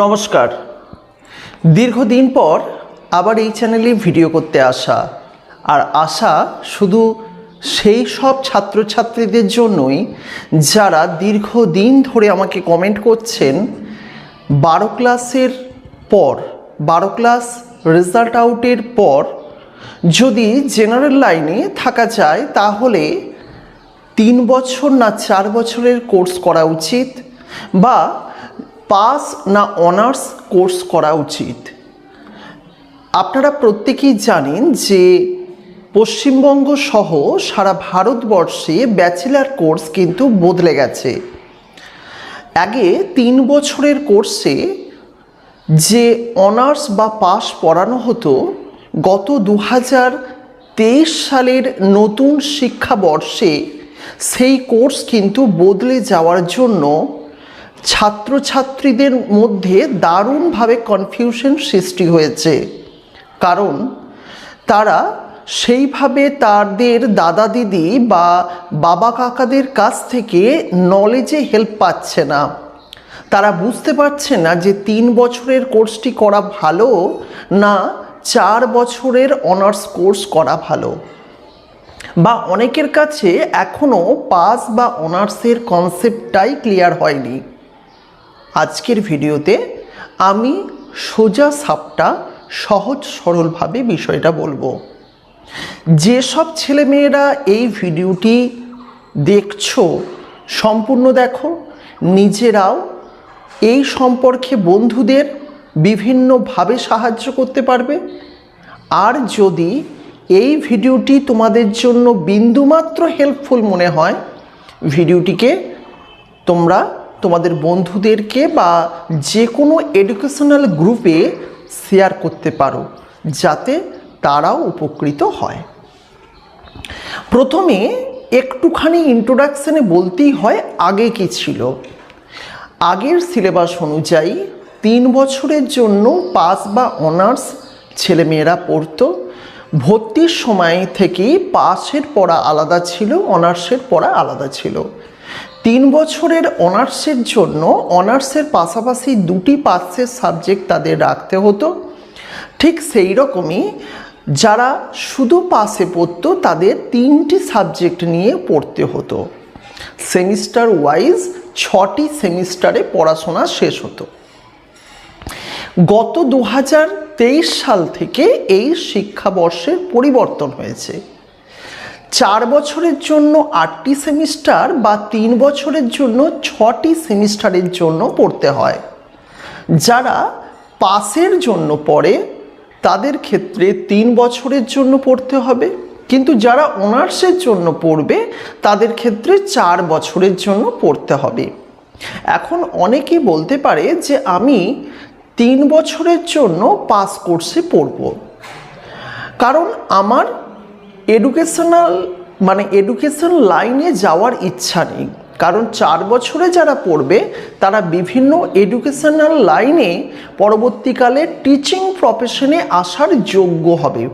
নমস্কার। দীর্ঘদিন পর আবার এই চ্যানেলে ভিডিও করতে আসা। আর আসা শুধু সেই সব ছাত্রছাত্রীদের জন্যই যারা দীর্ঘদিন ধরে আমাকে কমেন্ট করছেন, বারো ক্লাসের পর, বারো ক্লাস রেজাল্ট আউটের পর যদি জেনারেল লাইনে থাকা যায়, তাহলে তিন বছর না চার বছরের কোর্স করা উচিত বা পাস না অনার্স কোর্স করা উচিত? আপনারা প্রত্যেকেই জানেন যে পশ্চিমবঙ্গ সহ সারা ভারতবর্ষে ব্যাচেলার কোর্স কিন্তু বদলে গেছে। আগে তিন বছরের কোর্সে যে অনার্স বা পাস পড়ানো হতো, গত দু তেইশ সালের নতুন শিক্ষাবর্ষে সেই কোর্স কিন্তু বদলে যাওয়ার জন্য ছাত্রছাত্রীদের মধ্যে দারুণভাবে কনফিউশন সৃষ্টি হয়েছে। কারণ তারা সেইভাবে তাদের দাদা দিদি বা বাবা কাকাদের কাছ থেকে নলেজে হেল্প পাচ্ছে না। তারা বুঝতে পারছে না যে তিন বছরের কোর্সটি করা ভালো না চার বছরের অনার্স কোর্স করা ভালো। বা অনেকের কাছে এখনও পাস বা অনার্সের কনসেপ্টটাই ক্লিয়ার হয়নি। আজকের ভিডিওতে আমি সোজা সাপটা সহজ সরলভাবে বিষয়টা বলব। যেসব ছেলেমেয়েরা এই ভিডিওটি দেখছ, সম্পূর্ণ দেখো, নিজেরাও এই সম্পর্কে বন্ধুদের বিভিন্নভাবে সাহায্য করতে পারবে। আর যদি এই ভিডিওটি তোমাদের জন্য বিন্দুমাত্র হেল্পফুল মনে হয়, ভিডিওটিকে তোমরা তোমাদের বন্ধুদেরকে বা যে কোনো এডুকেশনাল গ্রুপে শেয়ার করতে পারো, যাতে তারাও উপকৃত হয়। প্রথমে একটুখানি ইন্ট্রোডাকশানে বলতেই হয় আগে কি ছিল। আগের সিলেবাস অনুযায়ী তিন বছরের জন্য পাস বা অনার্স ছেলেমেয়েরা পড়তো। ভর্তির সময় থেকেই পাসের পড়া আলাদা ছিল অনার্সের পড়া আলাদা ছিল। তিন বছরের অনার্সের জন্য অনার্সের পাশাপাশি দুটি পাসের সাবজেক্ট তাদের রাখতে হতো। ঠিক সেই রকমই যারা শুধু পাশে পড়তো, তাদের তিনটি সাবজেক্ট নিয়ে পড়তে হতো। সেমিস্টার ওয়াইজ ছটি সেমিস্টারে পড়াশোনা শেষ হতো। গত দু হাজার তেইশ সাল থেকে এই শিক্ষাবর্ষের পরিবর্তন হয়েছে। চার বছরের জন্য আটটি সেমিস্টার বা তিন বছরের জন্য ছটি সেমিস্টারের জন্য পড়তে হয়। যারা পাসের জন্য পড়ে, তাদের ক্ষেত্রে তিন বছরের জন্য পড়তে হবে। কিন্তু যারা অনার্সের জন্য পড়বে, তাদের ক্ষেত্রে চার বছরের জন্য পড়তে হবে। এখন অনেকেই বলতে পারে যে, আমি তিন বছরের জন্য পাস কোর্সে পড়ব। কারণ আমার এডুকেশনাল মানে এডুকেশন লাইনে যাওয়ার ইচ্ছা নেই। কারণ চার বছরে যারা পড়বে, তারা বিভিন্ন এডুকেশনাল লাইনে পরবর্তীকালে টিচিং প্রফেশনে আসার যোগ্য হবে।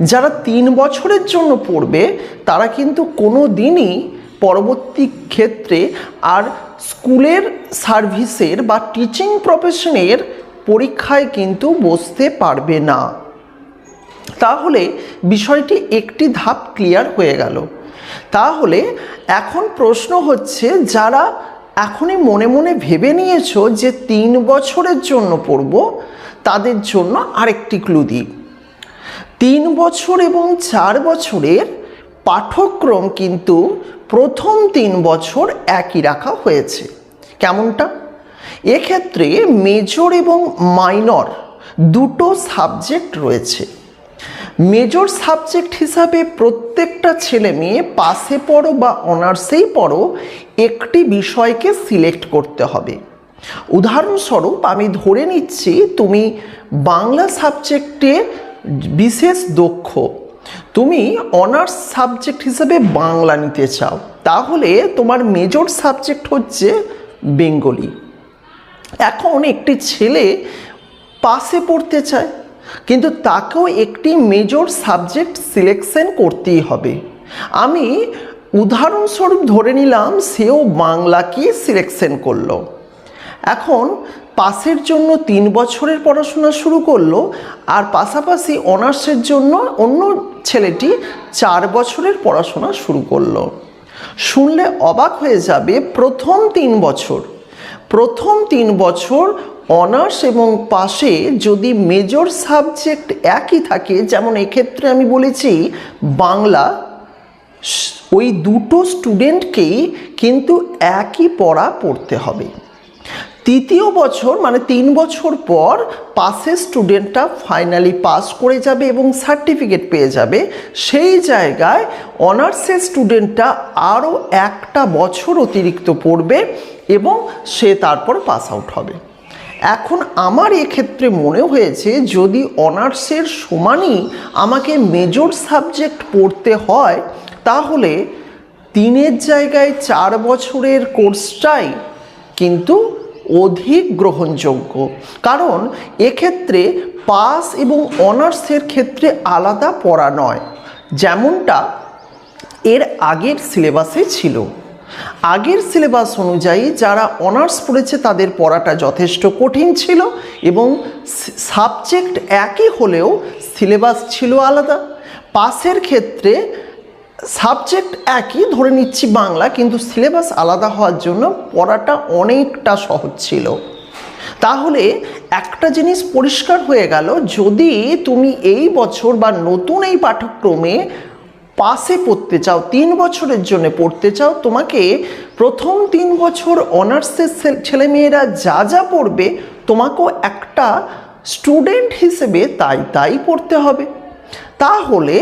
যারা তিন বছরের জন্য পড়বে, তারা কিন্তু কোনো দিনই পরবর্তী ক্ষেত্রে আর স্কুলের সার্ভিসের বা টিচিং প্রফেশনের পরীক্ষায় কিন্তু বসতে পারবে না। তাহলে বিষয়টি একটি ধাপ ক্লিয়ার হয়ে গেল। তাহলে এখন প্রশ্ন হচ্ছে, যারা এখনই মনে মনে ভেবে নিয়েছো যে তিন বছরের জন্য পড়ব, তাদের জন্য আরেকটি ক্লু দিই। তিন বছর এবং চার বছরের পাঠ্যক্রম কিন্তু প্রথম তিন বছর একই রাখা হয়েছে। কেমনটা? এক্ষেত্রে মেজর এবং মাইনর দুটো সাবজেক্ট রয়েছে। মেজর সাবজেক্ট হিসাবে প্রত্যেকটা ছেলে মেয়ে পাশে পড়ো বা অনার্সেই পড়ো, একটি বিষয়কে সিলেক্ট করতে হবে। উদাহরণস্বরূপ আমি ধরে নিচ্ছি তুমি বাংলা সাবজেক্টে বিশেষ দক্ষ, তুমি অনার্স সাবজেক্ট হিসেবে বাংলা নিতে চাও, তাহলে তোমার মেজর সাবজেক্ট হচ্ছে বেঙ্গলি। এখন একটি ছেলে পাশে পড়তে চায় কিন্তু তাকেও একটি মেজর সাবজেক্ট সিলেকশন করতেই হবে। আমি উদাহরণস্বরূপ ধরে নিলাম, সেও বাংলাকে সিলেকশন করল। এখন পাসের জন্য তিন বছরের পড়াশোনা শুরু করল, আর পাশাপাশি অনার্সের জন্য অন্য ছেলেটি চার বছরের পড়াশোনা শুরু করল। শুনলে অবাক হয়ে যাবে, প্রথম তিন বছর। প্রথম তিন বছর অনার্স এবং পাশে যদি মেজর সাবজেক্ট একই থাকে, যেমন এক্ষেত্রে আমি বলেছি বাংলা, ওই দুটো স্টুডেন্টকেই কিন্তু একই পড়া পড়তে হবে। তৃতীয় বছর মানে তিন বছর পর পাসের স্টুডেন্টটা ফাইনালি পাস করে যাবে এবং সার্টিফিকেট পেয়ে যাবে। সেই জায়গায় অনার্সের স্টুডেন্টটা আরও একটা বছর অতিরিক্ত পড়বে এবং সে তারপর পাস আউট হবে। এখন আমার এক্ষেত্রে মনে হয়েছে যদি অনার্সের সমানই আমাকে মেজর সাবজেক্ট পড়তে হয়, তাহলে তিনের জায়গায় চার বছরের কোর্সটাই কিন্তু অধিক গ্রহণযোগ্য। কারণ এক্ষেত্রে পাস এবং অনার্সের ক্ষেত্রে আলাদা পড়া নয়, যেমনটা এর আগের সিলেবাসে ছিল। আগের সিলেবাস অনুযায়ী যারা অনার্স পড়েছে তাদের পড়াটা যথেষ্ট কঠিন ছিল এবং সাবজেক্ট একই হলেও সিলেবাস ছিল আলাদা। পাসের ক্ষেত্রে সাবজেক্ট একই, ধরে নিচ্ছি বাংলা, কিন্তু সিলেবাস আলাদা হওয়ার জন্য পড়াটা অনেকটা সহজ ছিল। তাহলে একটা জিনিস পরিষ্কার হয়ে গেল, যদি তুমি এই বছর বা নতুন এই পাঠ্যক্রমে পাশে পড়তে চাও, তিন বছরের জন্য পড়তে চাও, তোমাকে প্রথম তিন বছর অনার্সের ছেলেমেয়েরা যা যা পড়বে, তোমাকেও একটা স্টুডেন্ট হিসেবে তাই তাই পড়তে হবে। তাহলে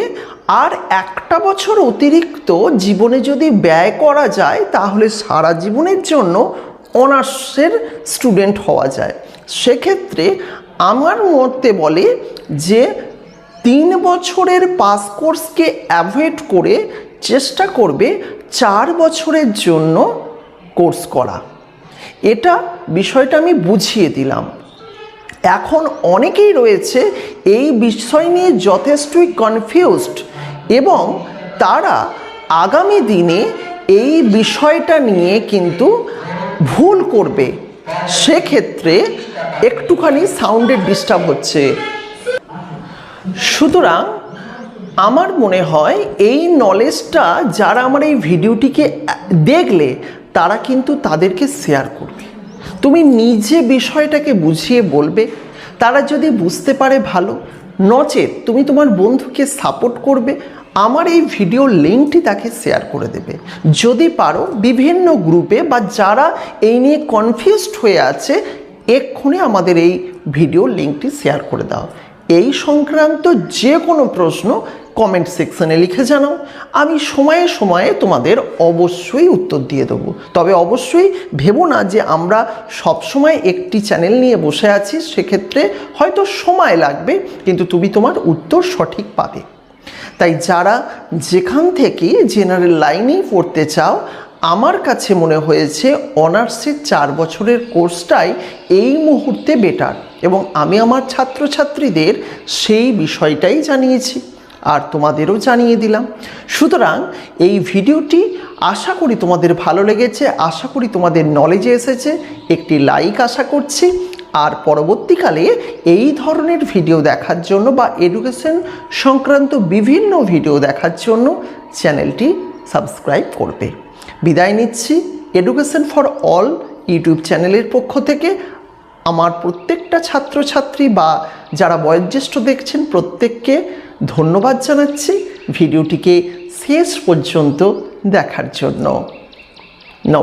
আর একটা বছর অতিরিক্ত জীবনে যদি ব্যয় করা যায়, তাহলে সারা জীবনের জন্য অনার্সের স্টুডেন্ট হওয়া যায়। সেক্ষেত্রে আমার মতে বলে যে তিন বছরের পাস কোর্সকে অ্যাভয়েড করে চেষ্টা করবে চার বছরের জন্য কোর্স করা। এটা বিষয়টা আমি বুঝিয়ে দিলাম। এখন অনেকেই রয়েছে এই বিষয় নিয়ে যথেষ্টই কনফিউজড এবং তারা আগামী দিনে এই বিষয়টা নিয়ে কিন্তু ভুল করবে। সেক্ষেত্রে একটুখানি সাউন্ডের ডিস্টার্ব হচ্ছে। সুতরাং আমার মনে হয় এই নলেজটা যারা আমার এই ভিডিওটিকে দেখলে, তারা কিন্তু তাদেরকে শেয়ার করবে। তুমি নিজে বিষয়টাকে বুঝিয়ে বলবে, তারা যদি বুঝতে পারে ভালো, নচেত তুমি তোমার বন্ধুকে সাপোর্ট করবে, আমার এই ভিডিও লিঙ্কটি তাকে শেয়ার করে দেবে। যদি পারো, বিভিন্ন গ্রুপে বা যারা এই নিয়ে কনফিউজড হয়ে আছে, এক্ষুনি আমাদের এই ভিডিও লিঙ্কটি শেয়ার করে দাও। এই সংক্রান্ত যে কোনো প্রশ্ন কমেন্ট সেকশনে লিখে জানাও। আমি সময়ে সময়ে তোমাদের অবশ্যই উত্তর দিয়ে দেবো। তবে অবশ্যই ভেবো না যে আমরা সবসময় একটি চ্যানেল নিয়ে বসে আছি, সেক্ষেত্রে হয়তো সময় লাগবে, কিন্তু তুমি তোমার উত্তর সঠিক পাবে। তাই যারা যেখান থেকে জেনারেল লাইনেই পড়তে চাও, আমার কাছে মনে হয়েছে অনার্সের চার বছরের কোর্সটাই এই মুহূর্তে বেটার এবং আমি আমার ছাত্রছাত্রীদের সেই বিষয়টাই জানিয়েছি আর তোমাদেরও জানিয়ে দিলাম। সুতরাং এই ভিডিওটি আশা করি তোমাদের ভালো লেগেছে, আশা করি তোমাদের নলেজে এসেছে, একটি লাইক আশা করছি। আর পরবর্তীকালে এই ধরনের ভিডিও দেখার জন্য বা এডুকেশন সংক্রান্ত বিভিন্ন ভিডিও দেখার জন্য চ্যানেলটি সাবস্ক্রাইব করবে। বিদায় নিচ্ছি। এডুকেশন ফর অল ইউটিউব চ্যানেলের পক্ষ থেকে। আমার প্রত্যেকটা ছাত্রছাত্রী বা যারা বয়োজ্যেষ্ঠ দেখছেন, প্রত্যেককে ধন্যবাদ জানাচ্ছি ভিডিওটিকে শেষ পর্যন্ত দেখার জন্য।